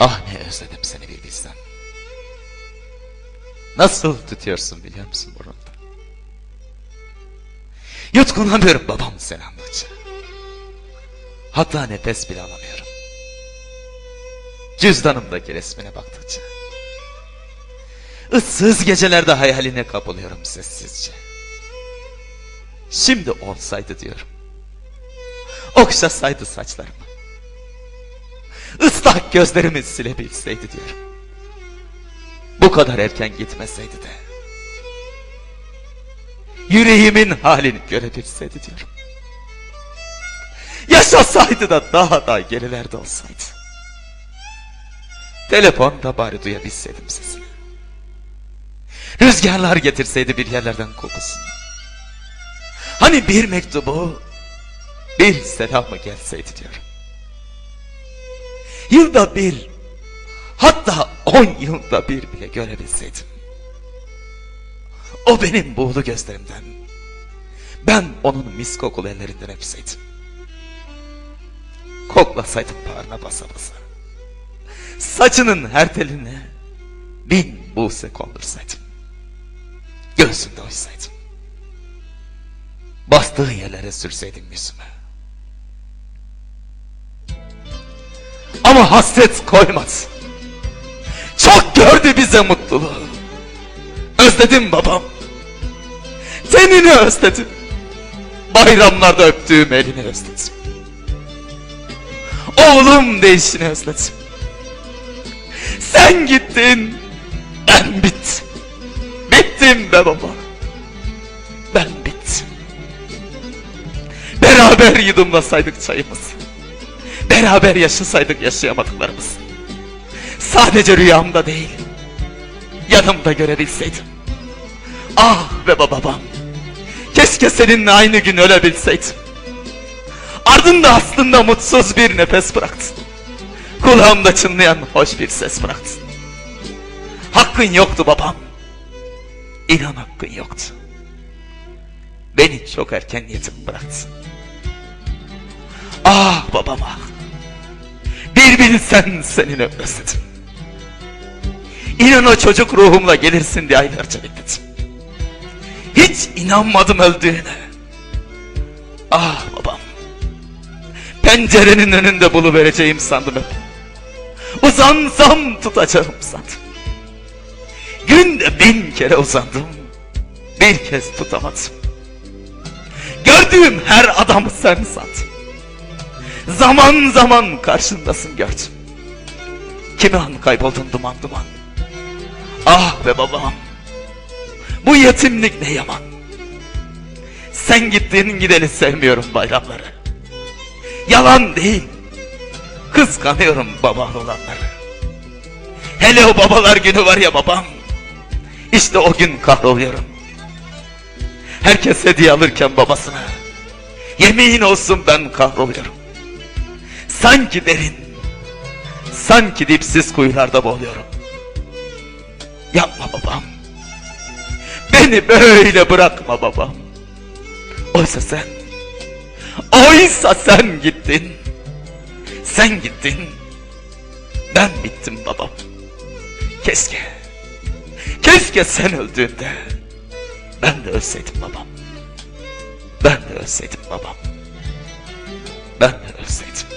Ah ne özledim seni bir bilsem. Nasıl tutuyorsun biliyor musun burnunda? Yutkunamıyorum babam seni. Hatta nefes bile alamıyorum. Cüzdanımdaki resmine baktıkça. Issız gecelerde hayaline kapılıyorum sessizce. Şimdi olsaydı diyorum. Okşasaydı saçlarımı. Islak gözlerimi silebilseydi diyorum. Bu kadar erken gitmeseydi de. Yüreğimin halini görebilseydi diyorum. Yaşasaydı da daha da gerilerde olsaydı. Telefonda bari duyabilseydim sesini. Rüzgarlar getirseydi bir yerlerden kokusunu. Hani bir mektubu, bir selamı gelseydi diyorum. Yılda bir, hatta on yılda bir bile görebilseydim. O benim buğulu gözlerimden, ben onun mis kokulu ellerinden öpseydim. Koklasaydım bağrına basa basa. Saçının her teline bin buse kondursaydım. Göğsünde oysaydım. Bastığı yerlere sürseydim yüzüme. Ama hasret koymadı. Çok gördü bize mutluluğu. Özledim babam. Tenini özledim. Bayramlarda öptüğüm elini özledim. Oğlum değişini özledim. Sen gittin. Ben bittim. Bittim be baba. Ben bittim. Beraber yudumlasaydık çayımızı. Beraber yaşasaydık yaşayamadıklarımız. Sadece rüyamda değil. Yanımda görebilseydim. Ah be babam. Keşke seninle aynı gün ölebilseydim. Ardında aslında mutsuz bir nefes bıraktın. Kulağımda çınlayan hoş bir ses bıraktın. Hakkın yoktu babam. İnan hakkın yoktu. Beni çok erken yetim bıraktın. Ah babam ah. Bir bilsen seninle özledim. İnan o çocuk ruhumla gelirsin diye aylarca bekledim. Hiç inanmadım öldüğüne. Ah babam. Pencerenin önünde buluvereceğim sandım hep. Uzansam tutacağım sandım. Günde bin kere uzandım. Bir kez tutamadım. Gördüğüm her adamı sen sandın. Zaman zaman karşındasın gördüm. Kimi an kayboldun duman duman. Ah be babam. Bu yetimlik ne yaman. Sen gittiğin gideni sevmiyorum bayramları. Yalan değil. Kıskanıyorum baban olanları. Hele o babalar günü var ya babam. İşte o gün kahroluyorum. Herkes hediye alırken babasına. Yemin olsun ben kahroluyorum. Sanki derin, sanki dipsiz kuyularda boğuluyorum. Yapma babam. Beni böyle bırakma babam. Oysa sen, oysa sen gittin. Sen gittin. Ben bittim babam. Keşke, keşke sen öldüğünde ben de ölseydim babam. Ben de ölseydim babam. Ben de ölseydim.